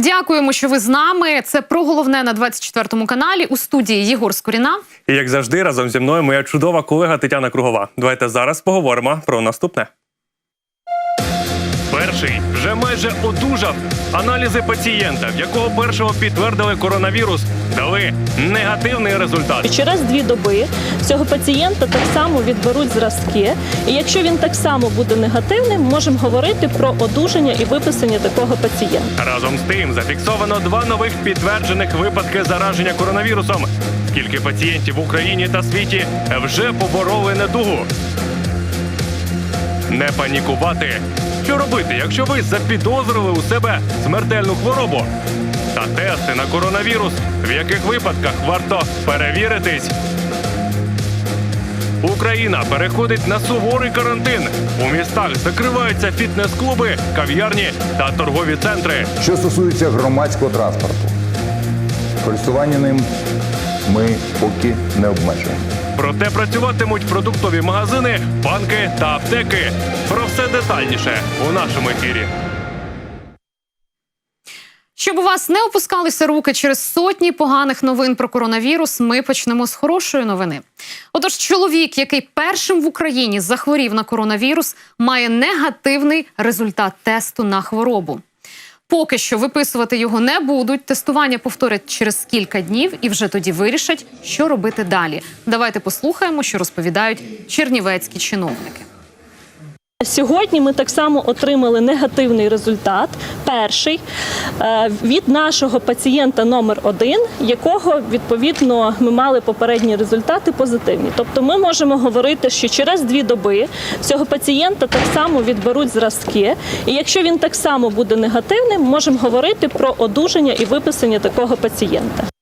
Дякуємо, що ви з нами. Це про головне на 24 каналі у студії Єгор Скоріна. І як завжди, разом зі мною моя чудова колега Тетяна Кругова. Давайте зараз поговоримо про наступне. Перший вже майже одужав. Аналізи пацієнта, в якого першого підтвердили коронавірус, дали негативний результат. І через дві доби цього пацієнта так само відберуть зразки. І якщо він так само буде негативним, можемо говорити про одужання і виписання такого пацієнта. Разом з тим зафіксовано два нових підтверджених випадки зараження коронавірусом. Скільки пацієнтів в Україні та світі вже побороли недугу. Не панікувати. Що робити, якщо ви запідозрили у себе смертельну хворобу? Та тести на коронавірус, в яких випадках варто перевіритись. Україна переходить на суворий карантин. У містах закриваються фітнес-клуби, кав'ярні та торгові центри. Що стосується громадського транспорту, користування ним ми поки не обмежуємо. Проте працюватимуть продуктові магазини, банки та аптеки. Про все детальніше у нашому ефірі. Щоб у вас не опускалися руки через сотні поганих новин про коронавірус, ми почнемо з хорошої новини. Отож, чоловік, який першим в Україні захворів на коронавірус, має негативний результат тесту на хворобу. Поки що виписувати його не будуть. Тестування повторять через кілька днів і вже тоді вирішать, що робити далі. Давайте послухаємо, що розповідають чернівецькі чиновники. Сьогодні ми так само отримали негативний результат. Перший е, від нашого пацієнта номер один, якого відповідно ми мали попередні результати позитивні. Тобто, ми можемо говорити, що через дві доби цього пацієнта так само відберуть зразки. І якщо він так само буде негативним, можемо говорити про одужання і виписання такого пацієнта.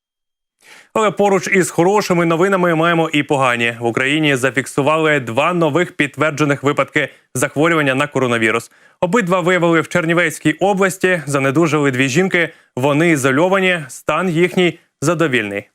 Але поруч із хорошими новинами маємо і погані. В Україні зафіксували два нових підтверджених випадки захворювання на коронавірус. Обидва виявили в Чернівецькій області. Занедужили дві жінки. Вони ізольовані. Стан їхній задовільний.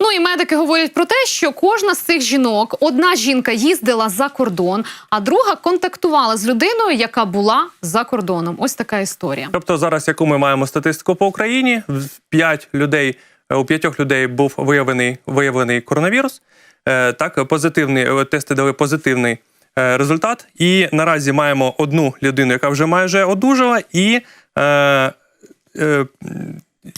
Ну і медики говорять про те, що кожна з цих жінок, одна жінка їздила за кордон, а друга контактувала з людиною, яка була за кордоном. Ось така історія. Тобто, зараз яку ми маємо статистику по Україні, в п'ять людей у п'ятьох людей був виявлений виявлений коронавірус. Е, Так, позитивний е, тести дали позитивний е, результат. І наразі маємо одну людину, яка вже майже одужала, і.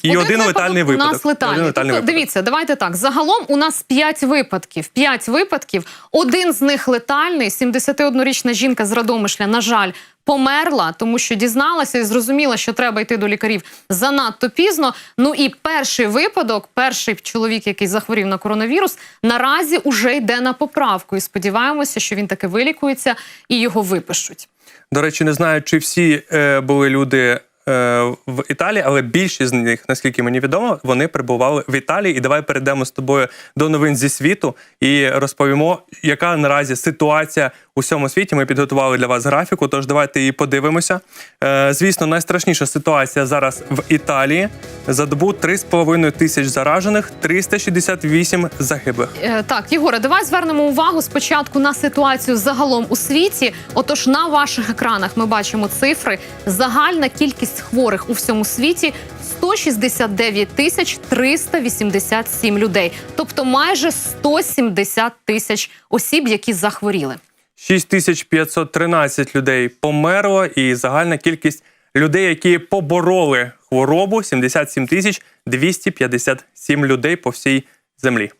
І один, летальний випадок. У нас летальний. Один летальний тобто, випадок. дивіться, давайте так. Загалом у нас 5 випадків. 5 випадків. Один з них летальний. 71-річна жінка з Радомишля, на жаль, померла, тому що дізналася і зрозуміла, що треба йти до лікарів занадто пізно. Ну і перший випадок, перший чоловік, який захворів на коронавірус, наразі уже йде на поправку. І сподіваємося, що він таки вилікується і його випишуть. До речі, не знаю, чи всі е, були люди в Італії, але більшість з них, наскільки мені відомо, вони перебували в Італії. І давай перейдемо з тобою до новин зі світу і розповімо, яка наразі ситуація у всьому світі. Ми підготували для вас графіку. Тож давайте її подивимося. Е, звісно, найстрашніша ситуація зараз в Італії. За добу 3,5 тисяч заражених, 368 загиблих. Е, Так, Єгоре, давай звернемо увагу спочатку на ситуацію загалом у світі. Отож, на ваших екранах ми бачимо цифри. Загальна кількість хворих у всьому світі 169 тисяч 387 людей, тобто майже 170 тисяч осіб, які захворіли. 6513 людей померло, і загальна кількість людей, які побороли хворобу, 77 тисяч 257 людей по всій землі.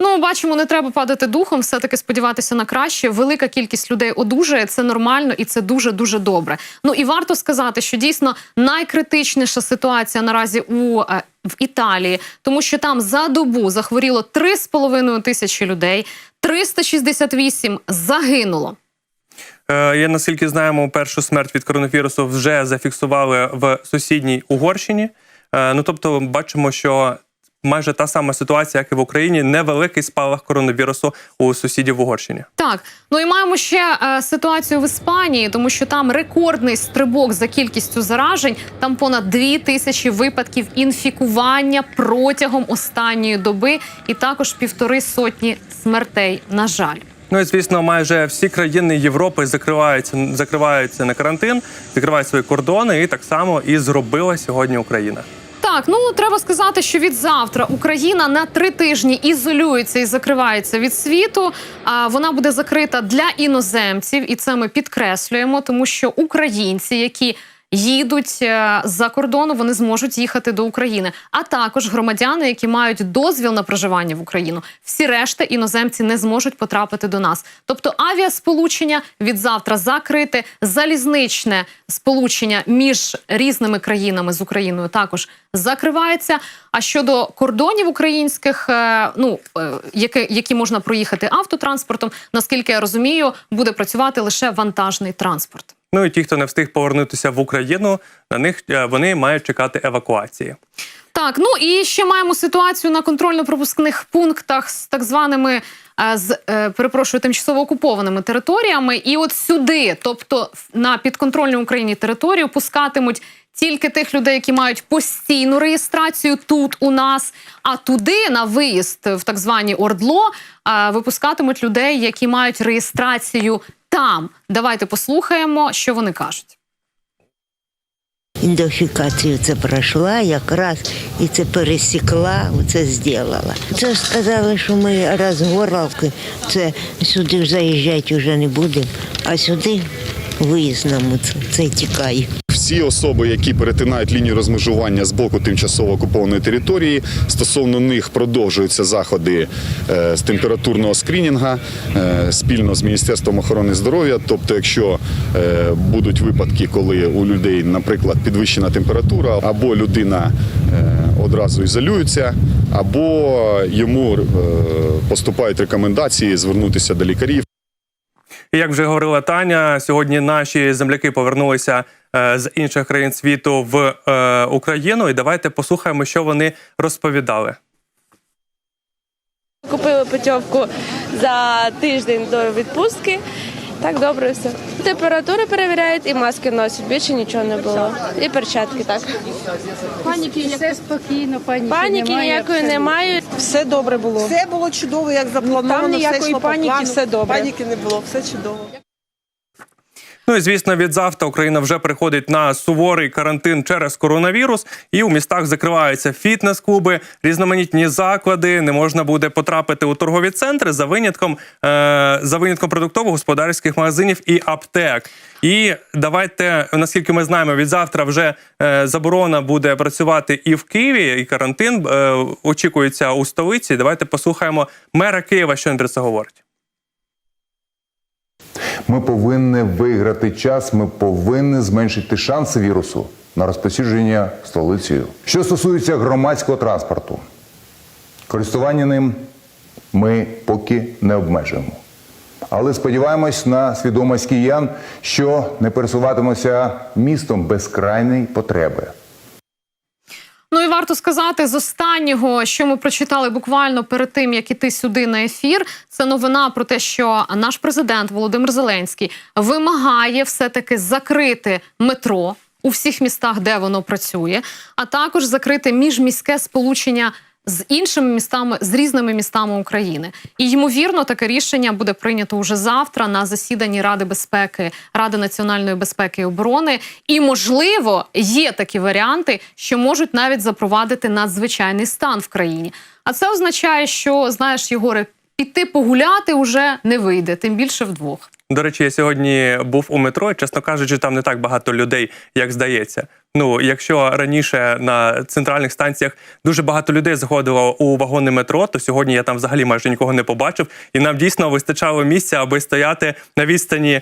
Ну, бачимо, не треба падати духом, все таки сподіватися на краще. Велика кількість людей одужує. Це нормально і це дуже дуже добре. Ну і варто сказати, що дійсно найкритичніша ситуація наразі у е, в Італії, тому що там за добу захворіло 3,5 тисячі людей, 368 загинуло. Е, Я наскільки знаємо, першу смерть від коронавірусу вже зафіксували в сусідній Угорщині. Е, Ну тобто, бачимо, що майже та сама ситуація, як і в Україні, невеликий спалах коронавірусу у сусідів в Угорщині. Так, ну і маємо ще е, ситуацію в Іспанії, тому що там рекордний стрибок за кількістю заражень. Там понад дві тисячі випадків інфікування протягом останньої доби, і також півтори сотні смертей. На жаль. Ну і звісно, майже всі країни Європи закриваються, закриваються на карантин, закривають свої кордони, і так само і зробила сьогодні Україна. Так, ну треба сказати, що від завтра Україна на три тижні ізолюється і закривається від світу. А вона буде закрита для іноземців, і це ми підкреслюємо, тому що українці, які їдуть е, за кордону, вони зможуть їхати до України. А також громадяни, які мають дозвіл на проживання в Україну. Всі решта іноземці не зможуть потрапити до нас. Тобто авіасполучення від завтра закрите, залізничне сполучення між різними країнами з Україною також закривається. А щодо кордонів українських, е, ну е, які, які можна проїхати автотранспортом, наскільки я розумію, буде працювати лише вантажний транспорт. Ну і ті, хто не встиг повернутися в Україну, на них е, вони мають чекати евакуації. Так, ну і ще маємо ситуацію на контрольно-пропускних пунктах з так званими е, з е, перепрошую тимчасово окупованими територіями. І от сюди, тобто на підконтрольну Україні територію, пускатимуть тільки тих людей, які мають постійну реєстрацію тут у нас. А туди на виїзд в так звані ордло випускатимуть людей, які мають реєстрацію там. Давайте послухаємо, що вони кажуть. Індофікацію це пройшла якраз і це пересікла, це зробила. Це сказали, що ми раз горлавки, це сюди заїжджати вже не будемо, а сюди виїзному це, це тікає. Всі особи, які перетинають лінію розмежування з боку тимчасово окупованої території, стосовно них продовжуються заходи е, з температурного скринінга е, спільно з Міністерством охорони здоров'я. Тобто, якщо е, будуть випадки, коли у людей, наприклад, підвищена температура, або людина одразу ізолюється, або йому поступають рекомендації звернутися до лікарів. Як вже говорила Таня, сьогодні наші земляки повернулися з інших країн світу в е, Україну. І давайте послухаємо, що вони розповідали. Купили путівку за тиждень до відпустки. Так добре все. Температуру перевіряють і маски носять. Більше нічого не було. І перчатки так. Паніки все спокійно, паніки, Паніки немає, ніякої абсолютно. немає. Все добре було. Все було чудово, як заплановано. Там ніякої все йшло по паніки, плану. все добре. Паніки не було, все чудово. Ну і звісно, від завтра Україна вже приходить на суворий карантин через коронавірус, і у містах закриваються фітнес-клуби, різноманітні заклади. Не можна буде потрапити у торгові центри за винятком е, за винятком продуктово-господарських магазинів і аптек. І давайте, наскільки ми знаємо, від завтра вже е, заборона буде працювати і в Києві, і карантин е, очікується у столиці. Давайте послухаємо мера Києва, що він про це говорить. Ми повинні виграти час, ми повинні зменшити шанси вірусу на розповсюдження столицею. Що стосується громадського транспорту, користування ним ми поки не обмежуємо. Але сподіваємось на свідомість киян, що не пересуватимося містом без крайньої потреби. Ну і варто сказати з останнього, що ми прочитали буквально перед тим, як іти сюди на ефір. Це новина про те, що наш президент Володимир Зеленський вимагає все-таки закрити метро у всіх містах, де воно працює, а також закрити міжміське сполучення. З іншими містами, з різними містами України, і ймовірно, таке рішення буде прийнято уже завтра на засіданні Ради безпеки, Ради національної безпеки і оборони. І можливо, є такі варіанти, що можуть навіть запровадити надзвичайний стан в країні. А це означає, що знаєш, Єгоре, піти погуляти вже не вийде, тим більше вдвох. До речі, я сьогодні був у метро. Чесно кажучи, там не так багато людей, як здається. Ну, якщо раніше на центральних станціях дуже багато людей заходило у вагони метро, то сьогодні я там взагалі майже нікого не побачив, і нам дійсно вистачало місця, аби стояти на відстані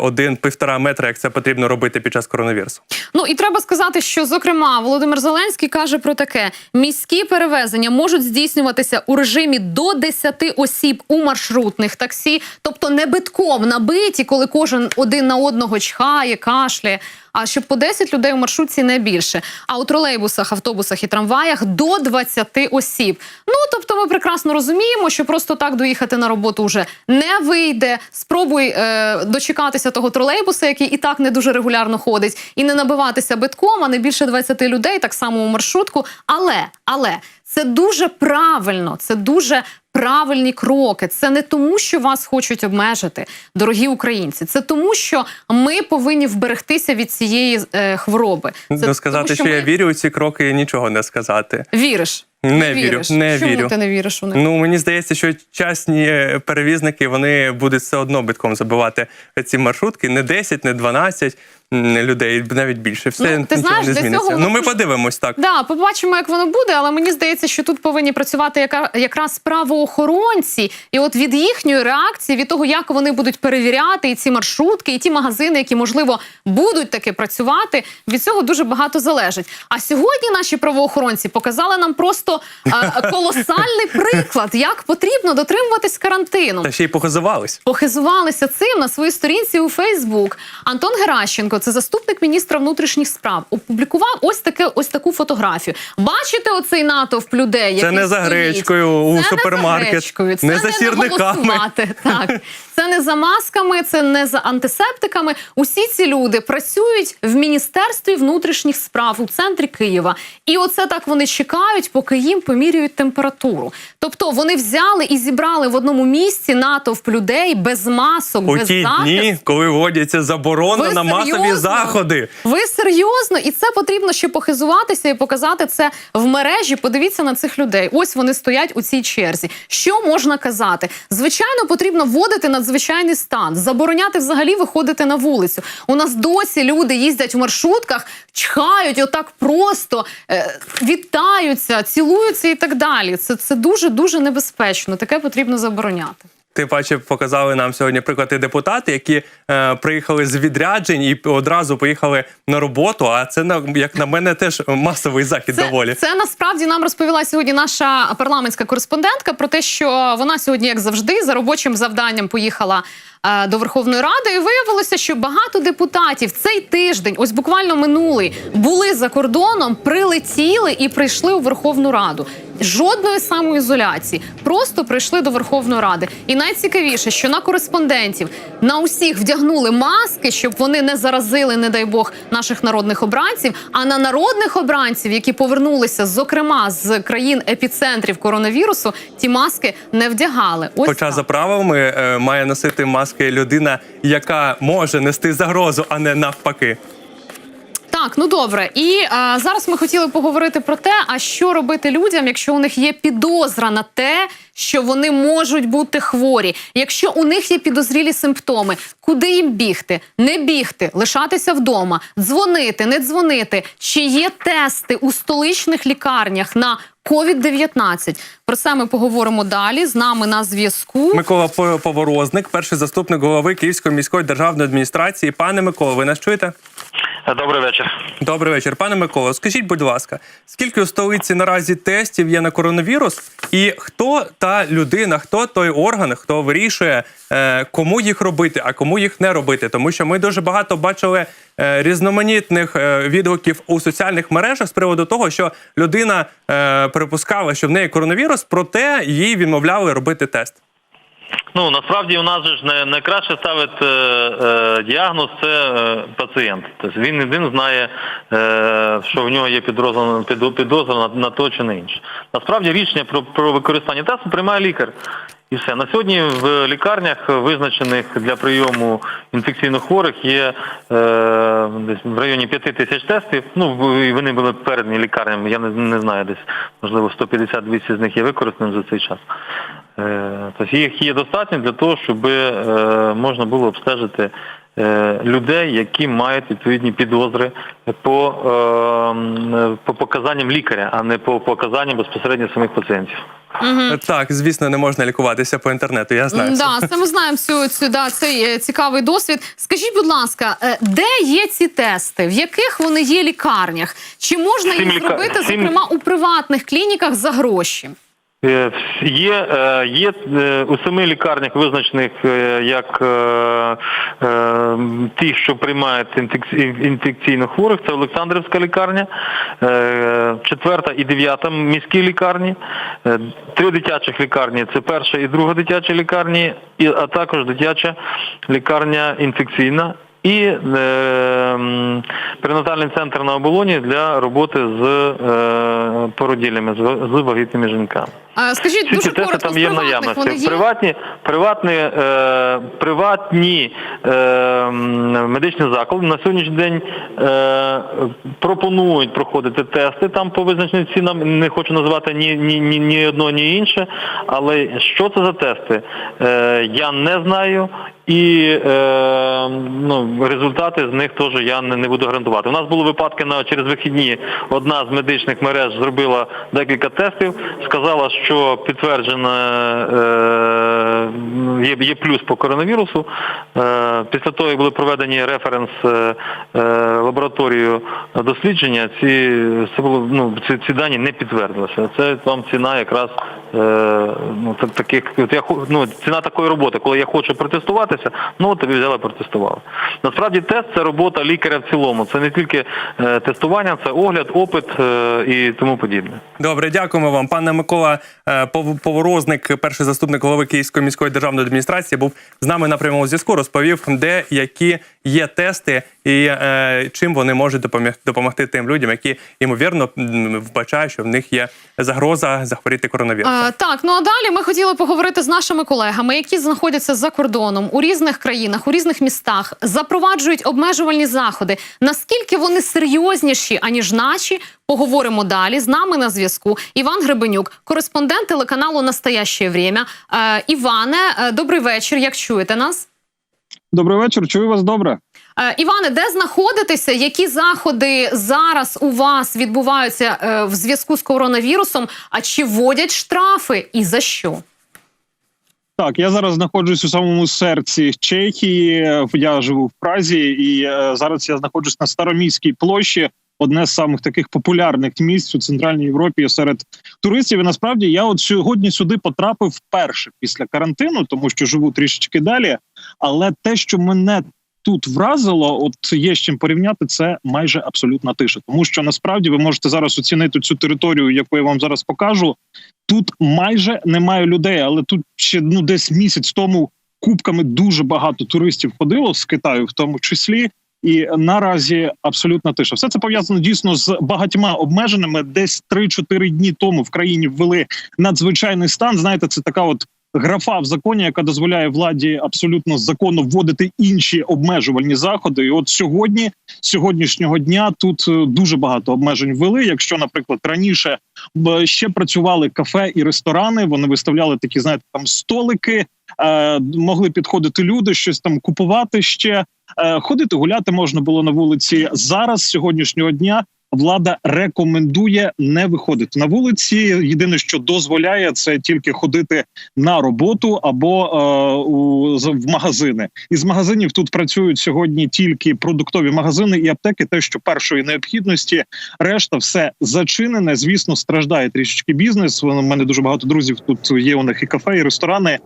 один-півтора метра, як це потрібно робити під час коронавірусу. Ну і треба сказати, що зокрема Володимир Зеленський каже про таке: міські перевезення можуть здійснюватися у режимі до 10 осіб у маршрутних таксі, тобто не битком набиті, коли кожен один на одного чхає, кашляє. А щоб по 10 людей у маршрутці не більше. А у тролейбусах, автобусах і трамваях до 20 осіб. Ну тобто, ми прекрасно розуміємо, що просто так доїхати на роботу вже не вийде. Спробуй е, дочекатися того тролейбуса, який і так не дуже регулярно ходить, і не набиватися битком, а не більше 20 людей, так само у маршрутку. Але але це дуже правильно, це дуже правильні кроки. Це не тому, що вас хочуть обмежити, дорогі українці. Це тому, що ми повинні вберегтися від цієї е, хвороби. Це не сказати, тому, що, я ми- вірю у ці кроки, нічого не сказати. Віриш? Не вірю, віриш. не Чому вірю. ти не віриш у них? Ну мені здається, що частні перевізники вони будуть все одно битком забивати ці маршрутки. Не 10, не 12 людей, навіть більше. Все Ну, ти знаєш, не зміниться. цього Ну ми подивимось так. Да, побачимо, як воно буде, але мені здається, що тут повинні працювати яка, якраз правоохоронці, і от від їхньої реакції, від того, як вони будуть перевіряти і ці маршрутки, і ті магазини, які можливо будуть таки працювати, від цього дуже багато залежить. А сьогодні наші правоохоронці показали нам просто е, колосальний приклад, як потрібно дотримуватись карантину. Та ще й похизувались. Похизувалися цим на своїй сторінці у Фейсбук. Антон Геращенко, це заступник міністра внутрішніх справ, опублікував ось таке ось таку фотографію. Бачите оцей натовп людей? Це не за гречкою у супермаркет, не за, гречкою, це не за сірниками. Так це не за масками, це не за антисептиками. Усі ці люди працюють в міністерстві внутрішніх справ у центрі Києва. І оце так вони чекають, поки їм поміряють температуру. Тобто вони взяли і зібрали в одному місці натовп людей без масок, У без ті захисту. дні, коли вводяться заборона Ви на масові заходи. Ви серйозно, і це потрібно ще похизуватися і показати це в мережі. Подивіться на цих людей. Ось вони стоять у цій черзі. Що можна казати? Звичайно, потрібно вводити надзвичайний стан, забороняти взагалі виходити на вулицю. У нас досі люди їздять в маршрутках, чхають отак просто, е, вітаються, цілуються і так далі. Це, це дуже дуже небезпечно. Таке потрібно забороняти. Ти бачив, показали нам сьогодні приклади депутати, які е, приїхали з відряджень і одразу поїхали на роботу. А це на як на мене теж масовий захід доволі. Це насправді нам розповіла сьогодні наша парламентська кореспондентка про те, що вона сьогодні, як завжди, за робочим завданням поїхала. е, До Верховної Ради і виявилося, що багато депутатів цей тиждень, ось буквально минулий, були за кордоном, прилетіли і прийшли у Верховну Раду. Жодної самоізоляції, просто прийшли до Верховної Ради. І найцікавіше, що на кореспондентів на усіх вдягнули маски, щоб вони не заразили, не дай Бог, наших народних обранців. А на народних обранців, які повернулися, зокрема з країн епіцентрів коронавірусу, ті маски не вдягали. Ось Хоча так. за правилами е, має носити маски людина, яка може нести загрозу, а не навпаки. Так, ну добре. І е, зараз ми хотіли поговорити про те, а що робити людям, якщо у них є підозра на те, що вони можуть бути хворі. Якщо у них є підозрілі симптоми, куди їм бігти? Не бігти, лишатися вдома, дзвонити, не дзвонити. Чи є тести у столичних лікарнях на COVID-19? Про це ми поговоримо далі. З нами на зв'язку. Микола По- Поворозник, перший заступник голови Київської міської державної адміністрації. Пане Микола, ви нас чуєте? Добрий вечір. Добрий вечір, пане Микола. Скажіть, будь ласка, скільки у столиці наразі тестів є на коронавірус, і хто та людина, хто той орган, хто вирішує, е, кому їх робити, а кому їх не робити? Тому що ми дуже багато бачили е, різноманітних е, відгуків у соціальних мережах з приводу того, що людина припускала, що в неї коронавірус, проте їй відмовляли робити тест. Ну насправді у нас ж найкраще ставить е, е, діагноз це е, пацієнт. Тобто він один знає, е, що в нього є підозра, підозра на, на то чи не інше. Насправді рішення про, про використання тесту приймає лікар. І все. На сьогодні в лікарнях, визначених для прийому інфекційно хворих, є е, десь в районі 5 тисяч тестів. Ну, вони були передані лікарням, я не, не знаю, десь, можливо, 150-200 з них є використаним за цей час. Е, Тобто їх є достатньо для того, щоб е, можна було обстежити е, людей, які мають відповідні підозри по, по показанням лікаря, а не по показанням безпосередньо самих пацієнтів. Е, Так, звісно, не можна лікуватися по інтернету. Я знаю. Да, це ми знаємо цю, цю да, цей цікавий досвід. Скажіть, будь ласка, де є ці тести? В яких вони є лікарнях? Чи можна їх зробити, зокрема, у приватних клініках за гроші? Е, Є, е, є е, у семи лікарнях визначених як ті, що приймають інфекційно хворих, це Олександрівська лікарня, четверта і дев'ята міські лікарні, три дитячих лікарні це перша і друга дитячі лікарні, а також дитяча лікарня інфекційна. І е, перинатальний центр на оболоні для роботи з е, породіллями, з вагітними жінками. А, скажіть дуже тести коротко, там є наявності. вони є? Приватні, приватні, е, приватні е, медичні заклади на сьогоднішній день е, пропонують проходити тести там по визначеним цінам. Не хочу називати ні, ні, ні, ні одно, ні інше. Але що це за тести? Е, я не знаю. І е, ну, результати з них теж я не, не буду гарантувати. У нас були випадки на через вихідні. Одна з медичних мереж зробила декілька тестів, сказала, що підтверджено е, є, є плюс по коронавірусу. Е, після того, як були проведені референс е, лабораторію дослідження, ці, це було, ну, ці, ці дані не підтвердилися. Це вам ціна якраз ну, таких, я, ну, ціна такої роботи, коли я хочу протестуватися, ну от тобі взяла протестувала. Насправді тест це робота лікаря в цілому. Це не тільки е, тестування, це огляд, опит е, і тому подібне. Добре, дякуємо вам. Пане Микола е, Поворозник, перший заступник голови Київської міської державної адміністрації, був з нами на прямому зв'язку. Розповів, де які є тести і е, чим вони можуть допомог- допомогти тим людям, які ймовірно вбачають, що в них є загроза захворіти коронавірусом. Е, так, ну а далі ми хотіли поговорити з нашими колегами, які знаходяться за кордоном у різних країнах, у різних містах, запроваджують обмежувальні заходи. Наскільки вони серйозніші аніж наші? Поговоримо далі. З нами на зв'язку Іван Гребенюк, кореспондент телеканалу Настояще Время. Е, Іване, е, добрий вечір. Як чуєте нас? Добрий вечір, чую вас добре. Е, Іване, де знаходитеся? Які заходи зараз у вас відбуваються е, в зв'язку з коронавірусом? А чи вводять штрафи і за що? Так, я зараз знаходжусь у самому серці Чехії. Я живу в Празі, і е, зараз я знаходжусь на Староміській площі. Одне з самих таких популярних місць у центральній Європі серед туристів. І насправді я от сьогодні сюди потрапив вперше після карантину, тому що живу трішечки далі. Але те, що мене тут вразило, от є з чим порівняти, це майже абсолютна тиша. Тому що насправді ви можете зараз оцінити цю територію, яку я вам зараз покажу. Тут майже немає людей, але тут ще ну десь місяць тому кубками дуже багато туристів ходило з Китаю, в тому числі. І наразі абсолютна тиша. Все це пов'язано дійсно з багатьма обмеженнями. Десь 3-4 дні тому в країні ввели надзвичайний стан. Знаєте, це така от графа в законі, яка дозволяє владі абсолютно законно вводити інші обмежувальні заходи. І от сьогодні, сьогоднішнього дня, тут е, дуже багато обмежень ввели. Якщо, наприклад, раніше ще працювали кафе і ресторани, вони виставляли такі, знаєте, там столики, е, могли підходити люди, щось там купувати ще. Е, ходити гуляти можна було на вулиці. Зараз з сьогоднішнього дня влада рекомендує не виходити на вулиці. Єдине, що дозволяє, це тільки ходити на роботу або е, у в магазини. Із магазинів тут працюють сьогодні тільки продуктові магазини і аптеки. Те, що першої необхідності, решта все зачинене. Звісно, страждає трішечки бізнес. У мене дуже багато друзів. Тут є у них і кафе, і ресторани.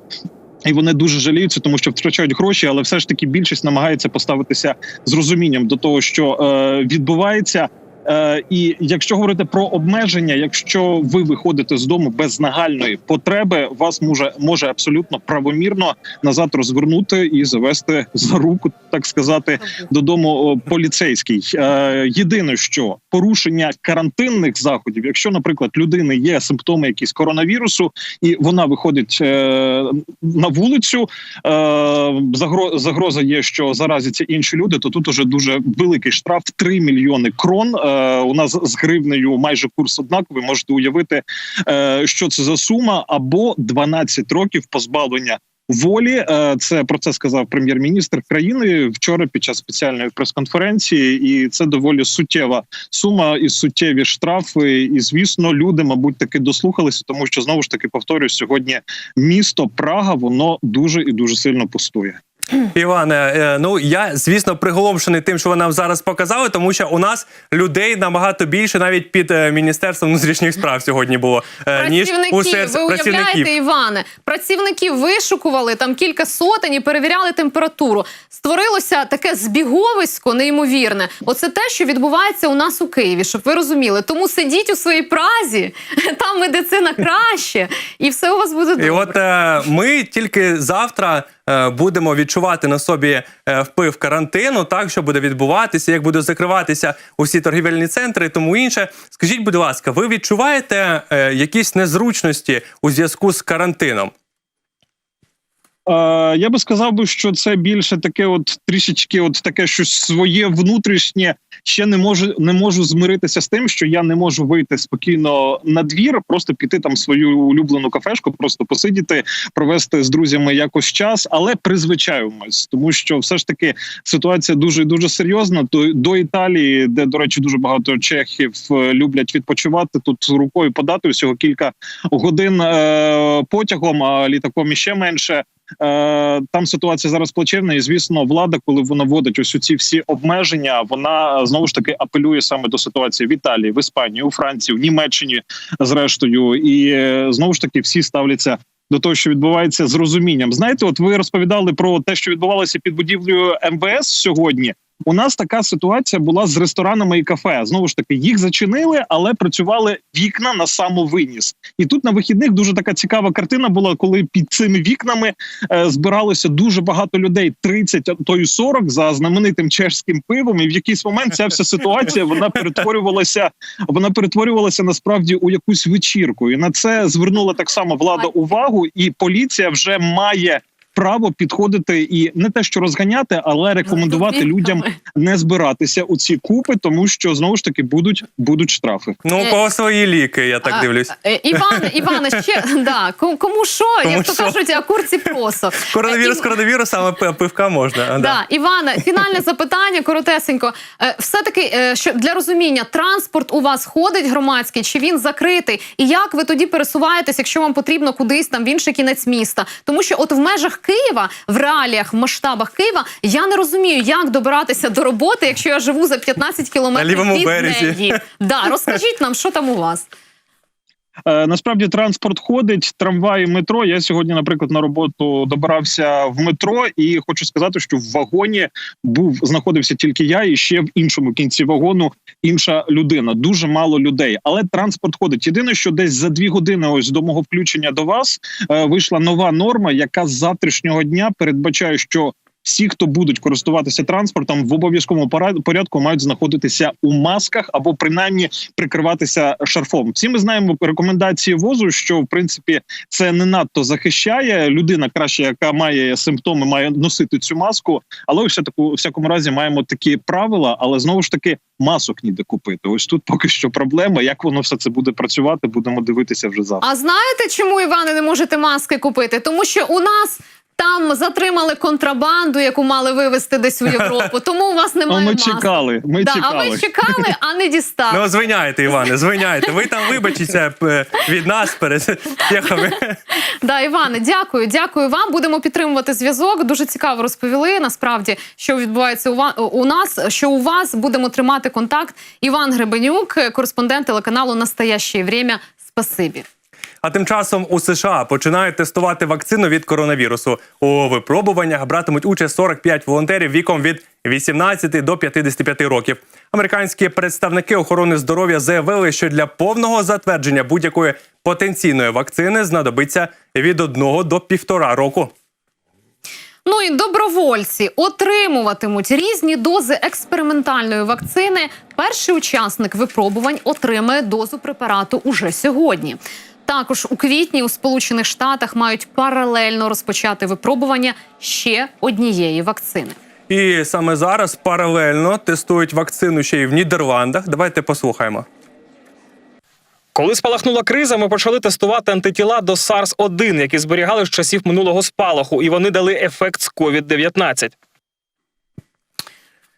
І вони дуже жаліються, тому що втрачають гроші, але все ж таки більшість намагається поставитися з розумінням до того, що е, відбувається. Е, і якщо говорити про обмеження, якщо ви виходите з дому без нагальної потреби, вас може може абсолютно правомірно назад розвернути і завести за руку, так сказати, додому поліцейський. Е, єдине, що порушення карантинних заходів, якщо, наприклад, людини є симптоми якісь коронавірусу, і вона виходить е, на вулицю, загроза є, що заразяться інші люди, то тут уже дуже великий штраф 3 мільйони крон. Е, у нас з гривнею майже курс однаковий. Можете уявити, е, що це за сума, або 12 років позбавлення. Волі Е, це про це сказав прем'єр-міністр країни вчора під час спеціальної прес-конференції, і це доволі суттєва сума і суттєві штрафи. І звісно, люди, мабуть, таки дослухалися, тому що знову ж таки повторюю, сьогодні місто Прага воно дуже і дуже сильно пустує. Іване, е, ну я звісно приголомшений тим, що ви нам зараз показали, тому що у нас людей набагато більше, навіть під е, міністерством внутрішніх справ сьогодні було е, ніж у серці ви уявляєте, Іване, працівників вишукували там кілька сотень і перевіряли температуру. Створилося таке збіговисько неймовірне. Оце те, що відбувається у нас у Києві, щоб ви розуміли. Тому сидіть у своїй празі, там медицина краще, і все у вас буде добре. І от ми тільки завтра будемо відчувати на собі е, вплив карантину, так що буде відбуватися, як будуть закриватися усі торгівельні центри і тому інше. Скажіть, будь ласка, ви відчуваєте е, якісь незручності у зв'язку з карантином? Е, я би сказав би, що це більше таке, от трішечки, от таке щось своє внутрішнє. Ще не можу не можу змиритися з тим, що я не можу вийти спокійно на двір, просто піти там в свою улюблену кафешку, просто посидіти, провести з друзями якось час, але призвичаємось, тому що все ж таки ситуація дуже дуже серйозна. До, до Італії, де до речі, дуже багато чехів е, люблять відпочивати тут рукою подати всього кілька годин е, потягом, а літаком іще менше. Е, там ситуація зараз плачевна, і звісно, влада, коли вона вводить ось ці всі обмеження, вона е, знову ж таки апелює саме до ситуації в Італії, в Іспанії, у Франції, в Німеччині, зрештою, і е, знову ж таки всі ставляться. До того, що відбувається з розумінням, знаєте, от ви розповідали про те, що відбувалося під будівлею МВС сьогодні. У нас така ситуація була з ресторанами і кафе. Знову ж таки, їх зачинили, але працювали вікна на самовиніс. І тут на вихідних дуже така цікава картина була, коли під цими вікнами е, збиралося дуже багато людей 30, а то й 40 за знаменитим чешським пивом. І в якийсь момент ця вся ситуація вона перетворювалася. Вона перетворювалася насправді у якусь вечірку. І на це звернула так само влада увагу, і поліція вже має. Право підходити і не те, що розганяти, але рекомендувати людям не збиратися у ці купи, тому що знову ж таки будуть будуть штрафи. Ну, у Е, кого свої ліки, я так дивлюсь. е, Іван, Іване, ще да, кому що, як то кажуть, а курці просо. Коронавірус, Е, коронавірус, але пивка можна. Да, Іване, фінальне запитання, коротесенько. Е, Все-таки, е, що для розуміння, транспорт у вас ходить громадський, чи він закритий? І як ви тоді пересуваєтесь, якщо вам потрібно кудись там в інший кінець міста? Тому що, от в межах Києва, в реаліях, в масштабах Києва, я не розумію, як добиратися до роботи, якщо я живу за 15 кілометрів від березі. неї. Да, розкажіть нам, що там у вас. Е, насправді транспорт ходить, трамваї, метро. Я сьогодні, наприклад, на роботу добирався в метро, і хочу сказати, що в вагоні був знаходився тільки я, і ще в іншому кінці вагону інша людина. Дуже мало людей, але транспорт ходить. Єдине, що десь за дві години, ось до мого включення до вас, е, вийшла нова норма, яка з завтрашнього дня передбачає, що всі, хто будуть користуватися транспортом, в обов'язковому порядку мають знаходитися у масках або принаймні прикриватися шарфом. Всі ми знаємо рекомендації возу, що в принципі це не надто захищає. Людина краще, яка має симптоми, має носити цю маску. Але у всякому, у всякому разі маємо такі правила, але знову ж таки масок ніде купити. Ось тут поки що проблема. Як воно все це буде працювати, будемо дивитися вже завтра. А знаєте, чому Іване не можете маски купити? Тому що у нас. Там затримали контрабанду, яку мали вивезти десь у Європу. Тому у вас Ну, немає ми маски. чекали. Ми да, чекали. А ви чекали, а не дістали. Ну, звиняйте, Іване, звиняйте. Ви там вибачіться е, від нас перед чехами. Да, Іване, дякую, дякую вам. Будемо підтримувати зв'язок. Дуже цікаво розповіли. Насправді, що відбувається у у нас, що у вас будемо тримати контакт. Іван Гребенюк, кореспондент телеканалу Настояще время. Спасибі. А тим часом у США починають тестувати вакцину від коронавірусу. У випробуваннях братимуть участь 45 волонтерів віком від 18 до 55 років. Американські представники охорони здоров'я заявили, що для повного затвердження будь-якої потенційної вакцини знадобиться від 1 до півтора року. Ну і добровольці отримуватимуть різні дози експериментальної вакцини. Перший учасник випробувань отримає дозу препарату уже сьогодні. Також у квітні у Сполучених Штатах мають паралельно розпочати випробування ще однієї вакцини. І саме зараз паралельно тестують вакцину ще й в Нідерландах. Давайте послухаємо. Коли спалахнула криза, ми почали тестувати антитіла до SARS-1, які зберігали з часів минулого спалаху, і вони дали ефект з COVID-19.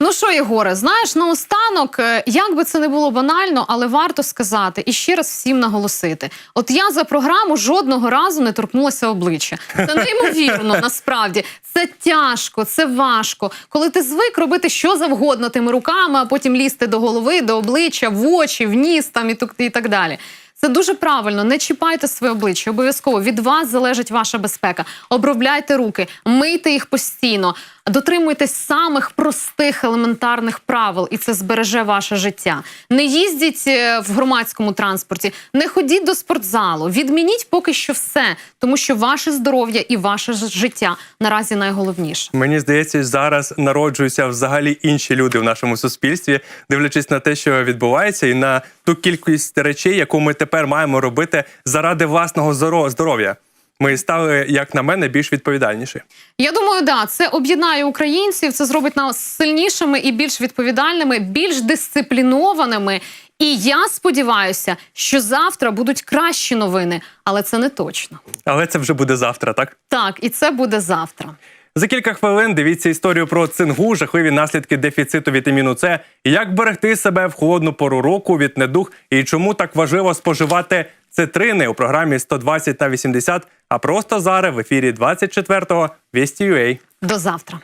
Ну що, Єгоре, знаєш, наостанок, е, як би це не було банально, але варто сказати і ще раз всім наголосити: от я за програму жодного разу не торкнулася обличчя. Це неймовірно, насправді. Це тяжко, це важко. Коли ти звик робити що завгодно тими руками, а потім лізти до голови, до обличчя, в очі, в ніс там і і так далі. Це дуже правильно. Не чіпайте своє обличчя. Обов'язково від вас залежить ваша безпека. Обробляйте руки, мийте їх постійно. Дотримуйтесь самих простих елементарних правил, і це збереже ваше життя. Не їздіть е, в громадському транспорті, не ходіть до спортзалу. Відмініть поки що все, тому що ваше здоров'я і ваше життя наразі найголовніше. Мені здається, зараз народжуються взагалі інші люди в нашому суспільстві, дивлячись на те, що відбувається, і на ту кількість речей, яку ми тепер маємо робити заради власного здоро- здоров'я. Ми стали, як на мене, більш відповідальніші. Я думаю, да, це об'єднає українців, це зробить нас сильнішими і більш відповідальними, більш дисциплінованими. І я сподіваюся, що завтра будуть кращі новини, але це не точно. Але це вже буде завтра, так? Так, і це буде завтра. За кілька хвилин дивіться історію про цингу, жахливі наслідки дефіциту вітаміну С, як берегти себе в холодну пору року від недух, і чому так важливо споживати цитрини у програмі 120 на 80, а просто зараз в ефірі 24-го Вісті.ua. До завтра.